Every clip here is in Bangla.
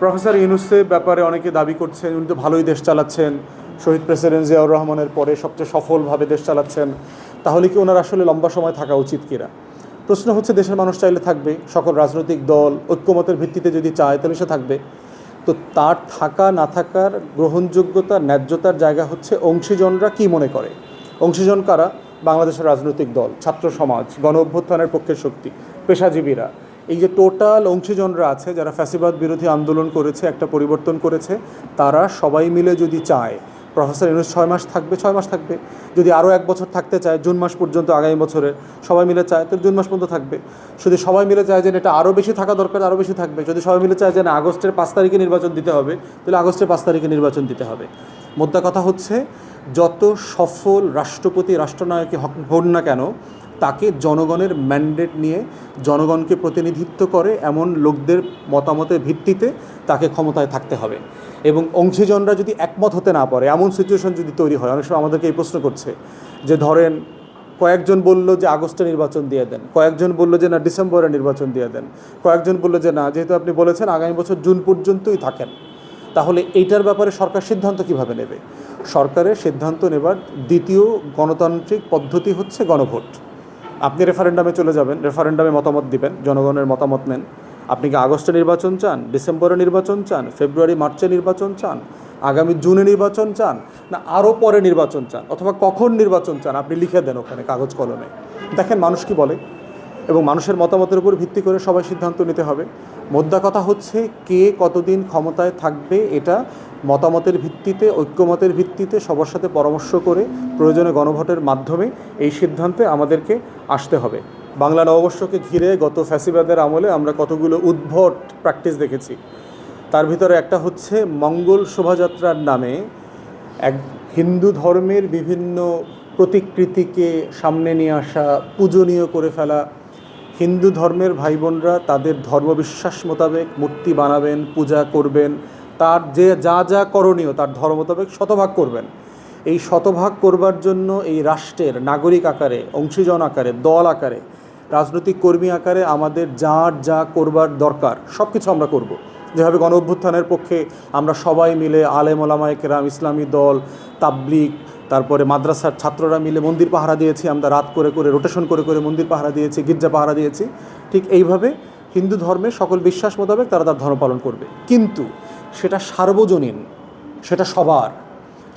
প্রফেসর ইউনুসের ব্যাপারে অনেকে দাবি করছেন, উনি তো ভালোই দেশ চালাচ্ছেন। শহীদ প্রেসিডেন্ট জিয়াউর রহমানের পরে সবচেয়ে সফলভাবে দেশ চালাচ্ছেন। তাহলে কি ওনার আসলে লম্বা সময় থাকা উচিত কিনা? প্রশ্ন হচ্ছে, দেশের মানুষ চাইলে থাকবে, সকল রাজনৈতিক দল, ঐক্যমতের ভিত্তিতে যদি চায়, তাহলে সে থাকবে। তো তার থাকা, না থাকার গ্রহণযোগ্যতা, ন্যায্যতার জায়গা হচ্ছে অংশীজনরা কি মনে করে? অংশীজন কারা? বাংলাদেশের রাজনৈতিক দল, ছাত্র সমাজ গণ অভ্যুত্থানের পক্ষের শক্তি, পেশাজীবীরা। এই যে টোটাল অংশীজনরা আছে, যারা ফ্যাসিবাদ বিরোধী আন্দোলন করেছে, একটা পরিবর্তন করেছে, তারা সবাই মিলে যদি চায়, প্রফেসর ইউনুস ছয় মাস থাকবে, ছয় মাস থাকবে। যদি আরও এক বছর থাকতে চায়, জুন মাস পর্যন্ত আগামী বছরে সবাই মিলে চায় তো জুন মাস পর্যন্ত থাকবে। যদি সবাই মিলে চায় যে এটা আরও বেশি থাকা দরকার, আরও বেশি থাকবে। যদি সবাই মিলে চায় যে না, আগস্টের পাঁচ তারিখে নির্বাচন দিতে হবে, তাহলে আগস্টের পাঁচ তারিখে নির্বাচন দিতে হবে। মোদ্দা কথা হচ্ছে, যত সফল রাষ্ট্রপতি, রাষ্ট্রনায়কই হন না কেন তাকে জনগণের ম্যান্ডেট নিয়ে জনগণকে প্রতিনিধিত্ব করে এমন লোকদের মতামতের ভিত্তিতে তাকে ক্ষমতায় থাকতে হবে। এবং অংশীজনরা যদি একমত হতে না পারে, এমন সিচুয়েশন যদি তৈরি হয়, অনেক সময় আমাদেরকে এই প্রশ্ন করছে যে ধরেন কয়েকজন বলল যে আগস্টে নির্বাচন দিয়ে দেন, কয়েকজন বলল যে না ডিসেম্বরে নির্বাচন দিয়ে দেন, কয়েকজন বলল যে না, যেহেতু আপনি বলেছেন আগামী বছর জুন পর্যন্তই থাকেন, তাহলে এইটার ব্যাপারে সরকার সিদ্ধান্ত কীভাবে নেবে? সরকারের সিদ্ধান্ত নেবার দ্বিতীয় গণতান্ত্রিক পদ্ধতি হচ্ছে গণভোট। আপনি রেফারেন্ডামে চলে যাবেন রেফারেন্ডামে মতামত দিবেন, জনগণের মতামত নেন। আপনি কি আগস্টে নির্বাচন চান, ডিসেম্বরে নির্বাচন চান, ফেব্রুয়ারি, মার্চে নির্বাচন চান, আগামী জুনে নির্বাচন চান, না আরও পরে নির্বাচন চান, অথবা কখন নির্বাচন চান, আপনি লিখে দেন ওখানে কাগজ কলমে। দেখেন মানুষ কি বলে? এবং মানুষের মতামতের উপর ভিত্তি করে সবাই সিদ্ধান্ত নিতে হবে। মোদ্দা কথা হচ্ছে কে কতদিন ক্ষমতায় থাকবে এটা মতামতের ভিত্তিতে, ঐক্যমতের ভিত্তিতে সবার সাথে পরামর্শ করে প্রয়োজনে গণভোটের মাধ্যমে এই সিদ্ধান্তে আমাদেরকে আসতে হবে। বাংলা নববর্ষকে ঘিরে গত ফ্যাসিবাদের আমলে আমরা কতগুলো উদ্ভট প্র্যাকটিস দেখেছি। তার ভিতরে একটা হচ্ছে মঙ্গল শোভাযাত্রার নামে এক হিন্দু ধর্মের বিভিন্ন প্রতিকৃতিকে সামনে নিয়ে আসা, পূজনীয় করে ফেলা হিন্দু ধর্মের ভাই বোনরা তাদের ধর্মবিশ্বাস মোতাবেক মূর্তি বানাবেন, পূজা করবেন, তার যে যা যা করণীয় তার ধর্ম মোতাবেক শতভাগ করবেন এই শতভাগ করবার জন্য এই রাষ্ট্রের নাগরিক আকারে, অংশীজন আকারে, দল আকারে, রাজনৈতিক কর্মী আকারে আমাদের যার যা করবার দরকার সব কিছু আমরা করব। যেভাবে গণ অভ্যুত্থানের পক্ষে আমরা সবাই মিলে আলেম ওলামায় কেরাম ইসলামী দল তাবলিক তারপরে মাদ্রাসার ছাত্ররা মিলে মন্দির পাহারা দিয়েছি, আমরা রাত করে করে রোটেশন করে করে মন্দির পাহারা দিয়েছি, গির্জা পাহারা দিয়েছি। ঠিক এইভাবে হিন্দু ধর্মের সকল বিশ্বাস মোতাবেক তারা তার ধর্ম পালন করবে। কিন্তু সেটা সার্বজনীন, সেটা সবার,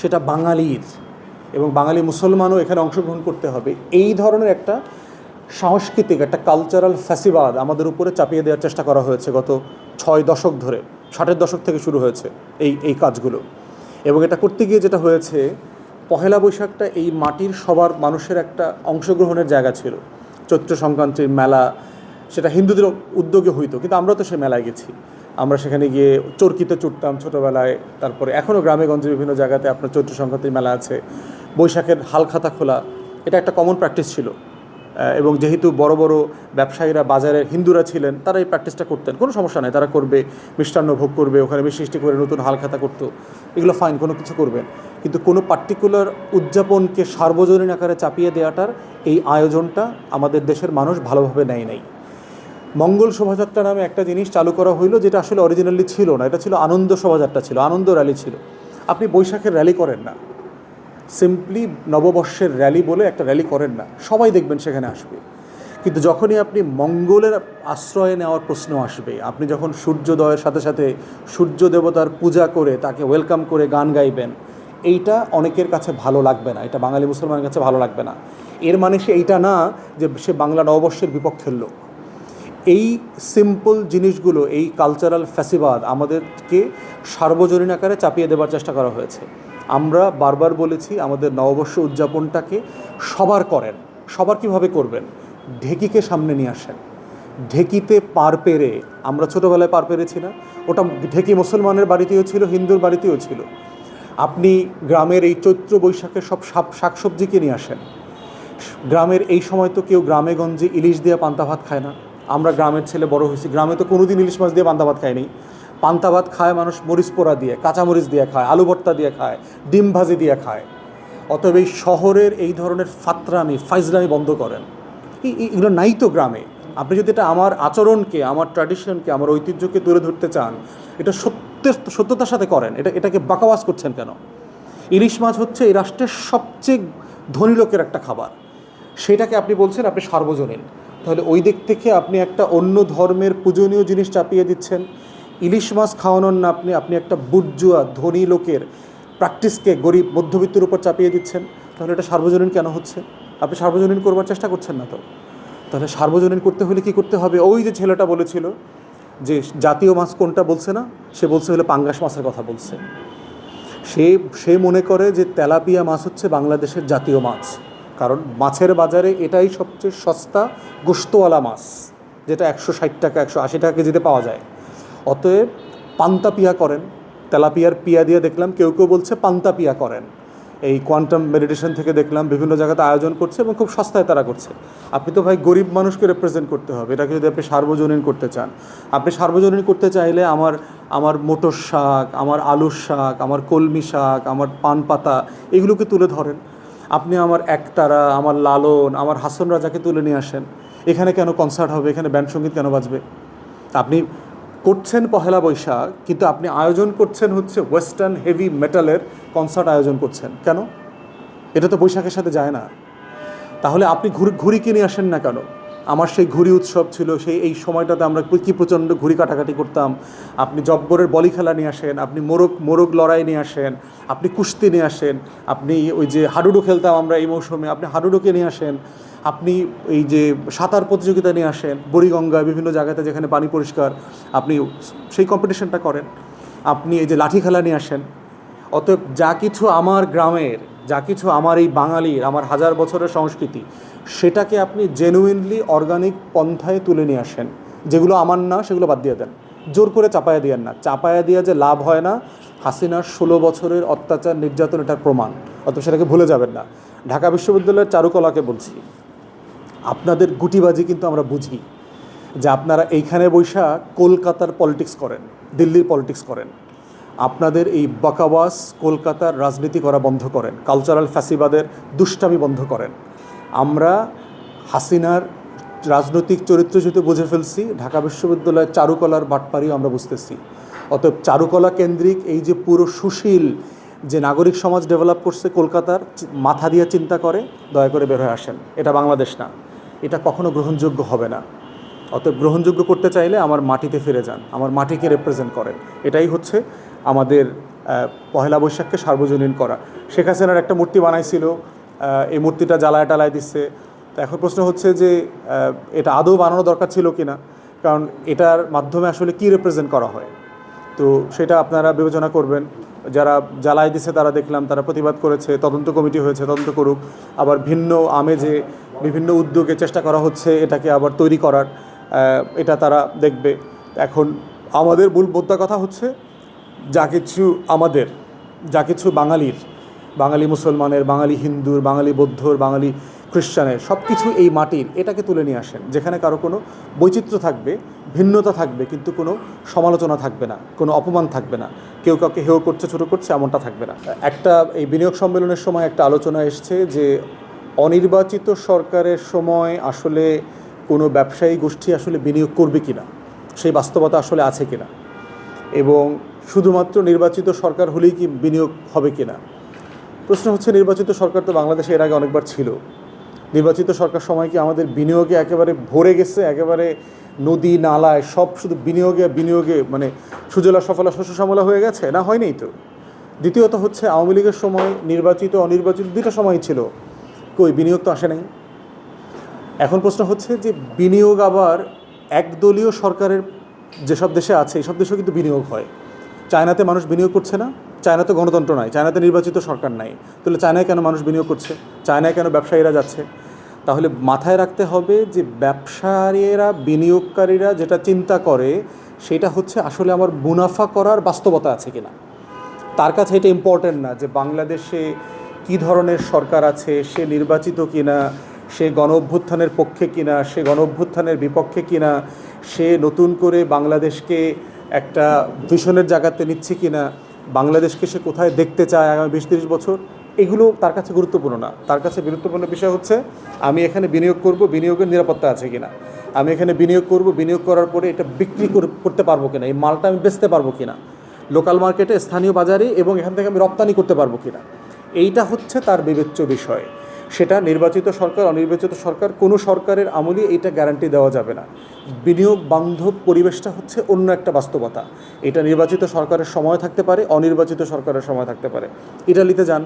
সেটা বাঙালির এবং বাঙালি মুসলমানও এখানে অংশগ্রহণ করতে হবে। এই ধরনের একটা সাংস্কৃতিক, একটা কালচারাল ফ্যাসিবাদ আমাদের উপরে চাপিয়ে দেওয়ার চেষ্টা করা হয়েছে গত ছয় দশক ধরে, ষাটের দশক থেকে শুরু হয়েছে এই এই কাজগুলো। এবং এটা করতে গিয়ে যেটা হয়েছে পহেলা বৈশাখটা এই মাটির সবার মানুষের একটা অংশগ্রহণের জায়গা ছিল। চৈত্র সংক্রান্তির মেলা, সেটা হিন্দুদের উদ্যোগে হইতো, কিন্তু আমরা তো সে মেলায় গেছি। আমরা সেখানে গিয়ে চরকিতে চুটতাম ছোটোবেলায়, তারপরে এখনও গ্রামেগঞ্জে বিভিন্ন জায়গাতে আপনার চৈত্র সংক্রান্তির মেলা আছে। বৈশাখের হালখাতা খোলা, এটা একটা কমন প্র্যাকটিস ছিল। এবং যেহেতু বড় বড় ব্যবসায়ীরা বাজারের হিন্দুরা ছিলেন, তারা এই প্র্যাকটিসটা করতেন। কোনো সমস্যা নাই, তারা করবে, মিষ্টান্ন ভোগ করবে, ওখানে মিষ্টি করে নতুন হালখাতা করতো, এগুলো ফাইন কোনো কিছু করবেন। কিন্তু কোনো পার্টিকুলার উদযাপনকে সার্বজনীন আকারে চাপিয়ে দেওয়াটার এই আয়োজনটা আমাদের দেশের মানুষ ভালোভাবে নেয় নাই। মঙ্গল শোভাযাত্রা নামে একটা জিনিস চালু করা হইল, যেটা আসলে অরিজিনালি ছিল না, এটা ছিল আনন্দ শোভাযাত্রা ছিল, আনন্দ র্যালি ছিল। আপনি বৈশাখের র্যালি করেন না। সিম্পলি নববর্ষের র্যালি বলে একটা র্যালি করেন না। সবাই দেখবেন সেখানে আসবে। কিন্তু যখনই আপনি মঙ্গলের আশ্রয় নেওয়ার প্রশ্ন আসবে, আপনি যখন সূর্যোদয়ের সাথে সাথে সূর্য দেবতার পূজা করে তাকে ওয়েলকাম করে গান গাইবেন, এইটা অনেকের কাছে ভালো লাগবে না। এটা বাঙালি মুসলমানের কাছে ভালো লাগবে না। এর মানে সে এইটা না যে সে বাংলা নববর্ষের বিপক্ষের লোক। এই সিম্পল জিনিসগুলো, এই কালচারাল ফ্যাসিবাদ আমাদেরকে সার্বজনীন আকারে চাপিয়ে দেবার চেষ্টা করা হয়েছে। আমরা বারবার বলেছি আমাদের নববর্ষ উদযাপনটাকে সবার করেন। সবার কীভাবে করবেন? ঢেকিকে সামনে নিয়ে আসেন। ঢেকিতে পার পেরে, আমরা ছোটোবেলায় পার পেরেছি না। ওটা ঢেকি মুসলমানের বাড়িতেও ছিল, হিন্দুর বাড়িতেও ছিল। আপনি গ্রামের এই চৈত্র বৈশাখে সব শাক শাকসবজিকে নিয়ে আসেন। গ্রামের এই সময় তো কেউ গ্রামে গঞ্জে ইলিশ দিয়ে পান্তা ভাত খায় না। আমরা গ্রামের ছেলে বড় হয়েছি। গ্রামে তো কোনোদিন ইলিশ মাছ দিয়ে পান্তা ভাত খায়নি পান্তা ভাত খায় মানুষ, মরিচ পোড়া দিয়ে, কাঁচামরিচ দিয়ে খায়, আলু ভর্তা দিয়ে খায়, ডিম ভাজি দিয়ে খায়। অতএব এই শহরের এই ধরনের ফাতরামি, ফাইজলামি বন্ধ করেন। এগুলো নাই তো গ্রামে। আপনি যদি এটা আমার আচরণকে, আমার ট্র্যাডিশনকে আমার ঐতিহ্যকে তুলে ধরতে চান, এটা সত্যের, সত্যতার সাথে করেন। এটা, এটাকে বাকাওয়াজ করছেন কেন? ইলিশ মাছ হচ্ছে এই রাষ্ট্রের সবচেয়ে ধনী লোকের একটা খাবার। সেটাকে আপনি বলছেন, আপনি সার্বজনীন। তাহলে ওই দিক থেকে আপনি একটা অন্য ধর্মের পূজনীয় জিনিস চাপিয়ে দিচ্ছেন। ইলিশ মাছ খাওয়ানোর না আপনি আপনি একটা বুর্জুয়া ধনী লোকের প্র্যাকটিসকে গরিব মধ্যবিত্তের উপর চাপিয়ে দিচ্ছেন, তাহলে এটা সার্বজনীন কেন হচ্ছে? আপনি সার্বজনীন করবার চেষ্টা করছেন না তো? তাহলে সার্বজনীন করতে হলে কি করতে হবে? ওই যে ছেলেটা বলেছিল যে জাতীয় মাছ কোনটা বলছে না, সে বলছে হলে পাঙ্গাস মাছের কথা বলছে। সে সে মনে করে যে তেলাপিয়া মাছ হচ্ছে বাংলাদেশের জাতীয় মাছ, কারণ মাছের বাজারে এটাই সবচেয়ে সস্তা গোস্তওয়ালা মাছ, যেটা একশো ষাট টাকা, একশো আশি টাকা কেজিতে পাওয়া যায়। অতএব পান্তা পিয়া করেন। তেলাপিয়ার পিয়া দিয়ে দেখলাম, কেউ কেউ বলছে পান্তা পিয়া করেন। এই কোয়ান্টাম মেডিটেশন থেকে দেখলাম বিভিন্ন জায়গাতে আয়োজন করছে এবং খুব সস্তায় তারা করছে। আপনি তো ভাই গরিব মানুষকে রিপ্রেজেন্ট করতে হবে। এটাকে যদি আপনি সার্বজনীন করতে চান। আপনি সার্বজনীন করতে চাইলে আমার আমার মোটর শাক, আমার আলুর শাক, আমার কলমি শাক, আমার পান পাতা এগুলোকে তুলে ধরেন। আপনি আমার একতারা, আমার লালন, আমার হাসন রাজাকে তুলে নিয়ে আসেন। এখানে কেন কনসার্ট হবে? এখানে ব্যান্ড সংগীত কেন বাজবে? আপনি করছেন পহেলা বৈশাখ, কিন্তু আপনি আয়োজন করছেন হচ্ছে ওয়েস্টার্ন হেভি মেটালের কনসার্ট আয়োজন করছেন। কেন? এটা তো বৈশাখের সাথে যায় না। তাহলে আপনি ঘুরি ঘুড়ি কিনে আসেন না কেন? আমার সেই ঘুড়ি উৎসব ছিল, সেই, এই সময়টাতে আমরা কি প্রচণ্ড ঘুড়ি কাটাকাটি করতাম। আপনি জব্বরের বলি খেলা নিয়ে আসেন, আপনি মোরগ মোরগ লড়াই নিয়ে আসেন, আপনি কুস্তি নিয়ে আসেন, আপনি ওই যে হাডুডু খেলতাম আমরা এই মৌসুমে, আপনি হাডুডুকে নিয়ে আসেন। আপনি এই যে সাঁতার প্রতিযোগিতা নিয়ে আসেন বুড়িগঙ্গায় বিভিন্ন জায়গাতে যেখানে পানি পরিষ্কার, আপনি সেই কম্পিটিশনটা করেন। আপনি এই যে লাঠি খেলা নিয়ে আসেন। অতএব যা কিছু আমার গ্রামের, যা কিছু আমার এই বাঙালির, আমার হাজার বছরের সংস্কৃতি, সেটাকে আপনি জেনুইনলি অর্গানিক পন্থায় তুলে নিয়ে আসেন। যেগুলো আমার না, সেগুলো বাদ দিয়ে দেন। জোর করে চাপায়া দিয়েন না। চাপায়া দিয়ে যে লাভ হয় না, হাসিনার ষোলো বছরের অত্যাচার, নির্যাতন, এটার প্রমাণ। অত সেটাকে ভুলে যাবেন না। ঢাকা বিশ্ববিদ্যালয়ের চারুকলাকে বলছি। আপনাদের গুটিবাজি কিন্তু আমরা বুঝি যে আপনারা এইখানে বৈশা কলকাতার পলিটিক্স করেন, দিল্লির পলিটিক্স করেন। আপনাদের এই বকাবাস কলকাতার রাজনীতি করা বন্ধ করেন কালচারাল ফ্যাসিবাদের দুষ্টামি বন্ধ করেন। আমরা হাসিনার রাজনৈতিক চরিত্র যেহেতু বুঝে ফেলছি, ঢাকা বিশ্ববিদ্যালয়ের চারুকলার বাটপাড়িও আমরা বুঝতেছি। অতএব চারুকলা কেন্দ্রিক এই যে পুরো সুশীল যে নাগরিক সমাজ ডেভেলপ করছে কলকাতার, মাথা দিয়ে চিন্তা করে, দয়া করে বের হয়ে আসেন। এটা বাংলাদেশ না। এটা কখনো গ্রহণযোগ্য হবে না। অতএব গ্রহণযোগ্য করতে চাইলে আমার মাটিতে ফিরে যান, আমার মাটিকে রিপ্রেজেন্ট করেন। এটাই হচ্ছে আমাদের পহেলা বৈশাখকে সার্বজনীন করা। শেখ হাসিনার একটা মূর্তি বানাইছিল এই মূর্তিটা জ্বালায় টালায় দিচ্ছে তো এখন প্রশ্ন হচ্ছে যে এটা আদৌ বানানো দরকার ছিল কি না? কারণ এটার মাধ্যমে আসলে কি রিপ্রেজেন্ট করা হয়? তো সেটা আপনারা বিবেচনা করবেন। যারা জ্বালায় দিছে, তারা দেখলাম তারা প্রতিবাদ করেছে, তদন্ত কমিটি হয়েছে, তদন্ত করুক। আবার ভিন্ন আমেজে বিভিন্ন উদ্যোগে চেষ্টা করা হচ্ছে, এটাকে আবার তৈরি করার এটা তারা দেখবে। এখন আমাদের মূল বোদ্ধা কথা হচ্ছে, যা কিছু আমাদের, যা কিছু বাঙালির বাঙালি মুসলমানের, বাঙালি হিন্দুর, বাঙালি বৌদ্ধর, বাঙালি খ্রিস্টানের সব কিছু এই মাটির, এটাকে তুলে নিয়ে আসেন। যেখানে কারও কোনো বৈচিত্র্য থাকবে, ভিন্নতা থাকবে, কিন্তু কোনো সমালোচনা থাকবে না, কোনো অপমান থাকবে না। কেউ কাউকে হেয় করছে, ছোটো করছে, এমনটা থাকবে না। একটা এই বিনিয়োগ সম্মেলনের সময় একটা আলোচনা এসছে যে অনির্বাচিত সরকারের সময় আসলে কোনো ব্যবসায়ী গোষ্ঠী আসলে বিনিয়োগ করবে কিনা, সেই বাস্তবতা আসলে আছে কিনা, এবং শুধুমাত্র নির্বাচিত সরকার হলেই কি বিনিয়োগ হবে কিনা। প্রশ্ন হচ্ছে, নির্বাচিত সরকার তো বাংলাদেশে এর আগে অনেকবার ছিল। নির্বাচিত সরকার সময় কি আমাদের বিনিয়োগে একেবারে ভরে গেছে? একেবারে নদী, নালায় সব শুধু বিনিয়োগে বিনিয়োগে মানে সুজলা, সফলা, শস্য শ্যামলা হয়ে গেছে? না, হয়নি তো। দ্বিতীয়ত হচ্ছে, আওয়ামী লীগের সময় নির্বাচিত, অনির্বাচিত দুটো সময় ছিল। কই, বিনিয়োগ তো আসে নাই। এখন প্রশ্ন হচ্ছে যে, বিনিয়োগ আবার একদলীয় সরকারের যেসব দেশে আছে এইসব দেশেও কিন্তু বিনিয়োগ হয়। চায়নাতে মানুষ বিনিয়োগ করছে না। চায়নাতে গণতন্ত্র নয় চায়নাতে নির্বাচিত সরকার নাই। তাহলে চায়নায় কেন মানুষ বিনিয়োগ করছে? চায়নায় কেন ব্যবসায়ীরা যাচ্ছে? তাহলে মাথায় রাখতে হবে যে ব্যবসায়ীরা, বিনিয়োগকারীরা যেটা চিন্তা করে, সেটা হচ্ছে আসলে আমার মুনাফা করার বাস্তবতা আছে কিনা। তার কাছে এটা ইম্পর্টেন্ট না যে বাংলাদেশে কী ধরনের সরকার আছে, সে নির্বাচিত কিনা, সে গণ অভ্যুত্থানের পক্ষে কিনা, সে গণ অভ্যুত্থানের বিপক্ষে কিনা, সে নতুন করে বাংলাদেশকে একটা ভিশনের জায়গাতে নিচ্ছে কিনা বাংলাদেশকে সে কোথায় দেখতে চায় আগামী বিশ, তিরিশ বছর, এগুলো তার কাছে গুরুত্বপূর্ণ না। তার কাছে গুরুত্বপূর্ণ বিষয় হচ্ছে, আমি এখানে বিনিয়োগ করব, বিনিয়োগের নিরাপত্তা আছে কিনা। আমি এখানে বিনিয়োগ করব, বিনিয়োগ করার পরে এটা বিক্রি কর- করতে পারব কিনা, এই মালটা আমি বেচতে পারব কিনা। লোকাল মার্কেটে, স্থানীয় বাজারে, এবং এখান থেকে আমি রপ্তানি করতে পারব কিনা। এইটা হচ্ছে তার বিবেচ্য বিষয়। সেটা নির্বাচিত সরকার, অনির্বাচিত সরকার, কোনো সরকারের আমলে এটা গ্যারান্টি দেওয়া যাবে না। বিনিয়োগ বান্ধব পরিবেশটা হচ্ছে অন্য একটা বাস্তবতা। এটা নির্বাচিত সরকারের সময় থাকতে পারে, অনির্বাচিত সরকারের সময় থাকতে পারে। ইটালিতে যান,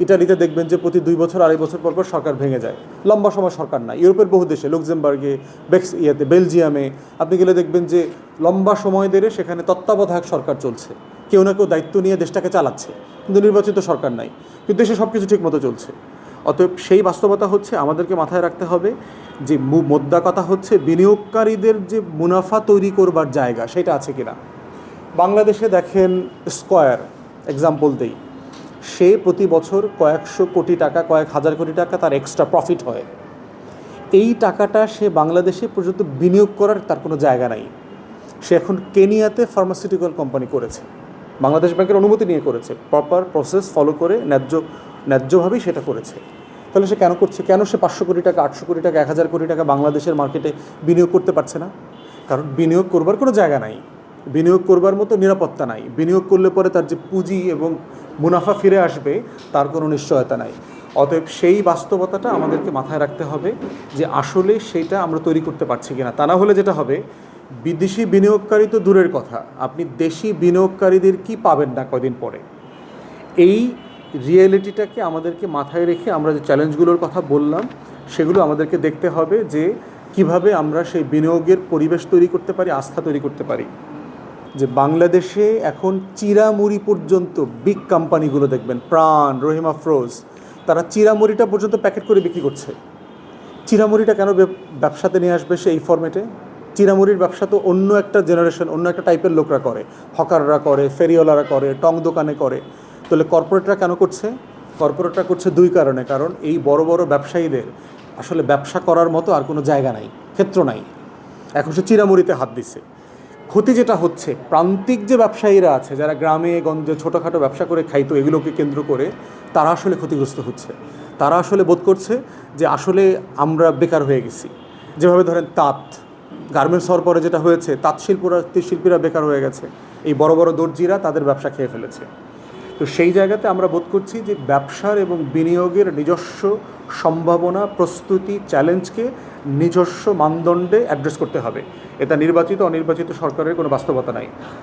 ইটালিতে দেখবেন যে প্রতি দুই বছর, আড়াই বছর পর পর সরকার ভেঙে যায়। লম্বা সময় সরকার না ইউরোপের বহু দেশে, লুক্সেমবার্গে, বেক্স ইয়েতে, বেলজিয়ামে, আপনি গেলে দেখবেন যে লম্বা সময় ধরে সেখানে তত্ত্বাবধায়ক সরকার চলছে। কেউ না কেউ দায়িত্ব নিয়ে দেশটাকে চালাচ্ছে। কিন্তু নির্বাচিত সরকার নাই। কিন্তু দেশে সব কিছু ঠিকমতো চলছে। অতএব সেই বাস্তবতা হচ্ছে আমাদেরকে মাথায় রাখতে হবে যে মোদ্দা কথা হচ্ছে বিনিয়োগকারীদের যে মুনাফা তৈরি করবার জায়গা, সেটা আছে কিনা? বাংলাদেশে দেখেন স্কয়ার এক্সাম্পল দেই। সে প্রতি বছর কয়েকশো কোটি টাকা, কয়েক হাজার কোটি টাকা তার এক্সট্রা প্রফিট হয়। এই টাকাটা সে বাংলাদেশে পর্যন্ত বিনিয়োগ করার তার কোনো জায়গা নাই। সে এখন কেনিয়াতে ফার্মাসিউটিক্যাল কোম্পানি করেছে। বাংলাদেশ ব্যাংকের অনুমতি নিয়ে করেছে। প্রপার প্রসেস ফলো করে ন্যায্য ন্যায্যভাবেই সেটা করেছে। তাহলে সে কেন করছে? কেন সে পাঁচশো কোটি টাকা, আটশো কোটি টাকা, এক হাজার কোটি টাকা বাংলাদেশের মার্কেটে বিনিয়োগ করতে পারছে না? কারণ বিনিয়োগ করবার কোনো জায়গা নাই। বিনিয়োগ করবার মতো নিরাপত্তা নাই। বিনিয়োগ করলে পরে তার যে পুঁজি এবং মুনাফা ফিরে আসবে, তার কোনো নিশ্চয়তা নাই। অতএব সেই বাস্তবতাটা আমাদেরকে মাথায় রাখতে হবে যে আসলে সেইটা আমরা তৈরি করতে পারছি কিনা। তা না হলে যেটা হবে, বিদেশি বিনিয়োগকারী তো দূরের কথা। আপনি দেশি বিনিয়োগকারীদের কি পাবেন না কদিন পরে? এই রিয়েলিটিটাকে আমাদেরকে মাথায় রেখে আমরা যে চ্যালেঞ্জগুলোর কথা বললাম, সেগুলো আমাদেরকে দেখতে হবে যে কীভাবে আমরা সেই বিনিয়োগের পরিবেশ তৈরি করতে পারি, আস্থা তৈরি করতে পারি। যে বাংলাদেশে এখন চিরামুড়ি পর্যন্ত বিগ কোম্পানিগুলো দেখবেন, প্রাণ, রহিমা ফ্রোজ তারা চিরামুড়িটা পর্যন্ত প্যাকেট করে বিক্রি করছে। চিরামুড়িটা কেন ব্যবসাতে নিয়ে আসবে সে এই ফর্মেটে চিরামুড়ির ব্যবসা তো অন্য একটা জেনারেশন অন্য একটা টাইপের লোকরা করে। হকাররা করে, ফেরিওয়ালারা করে, টং দোকানে করে। তাহলে কর্পোরেটরা কেন করছে? কর্পোরেটরা করছে দুই কারণে। কারণ এই বড় বড় ব্যবসায়ীদের আসলে ব্যবসা করার মতো আর কোনো জায়গা নাই, ক্ষেত্র নাই। এখন সে চিরামুড়িতে হাত দিছে। ক্ষতি যেটা হচ্ছে, প্রান্তিক যে ব্যবসায়ীরা আছে, যারা গ্রামে, গঞ্জে ছোটোখাটো ব্যবসা করে খাইতো, এগুলোকে কেন্দ্র করে, তারা আসলে ক্ষতিগ্রস্ত হচ্ছে। তারা আসলে বোধ করছে যে আসলে আমরা বেকার হয়ে গেছি। যেভাবে ধরেন তাঁত গার্মেন্টস হওয়ার পরে যেটা হয়েছে, তাঁত শিল্পরা, শিল্পীরা বেকার হয়ে গেছে। এই বড় বড় দর্জিরা তাদের ব্যবসা খেয়ে ফেলেছে। তো সেই জায়গাতে আমরা বোধ করছি যে ব্যবসার এবং বিনিয়োগের নিজস্ব সম্ভাবনা, প্রস্তুতি, চ্যালেঞ্জকে নিজস্ব মানদণ্ডে অ্যাড্রেস করতে হবে। এটা নির্বাচিত, অনির্বাচিত সরকারের কোনো বাস্তবতা নাই।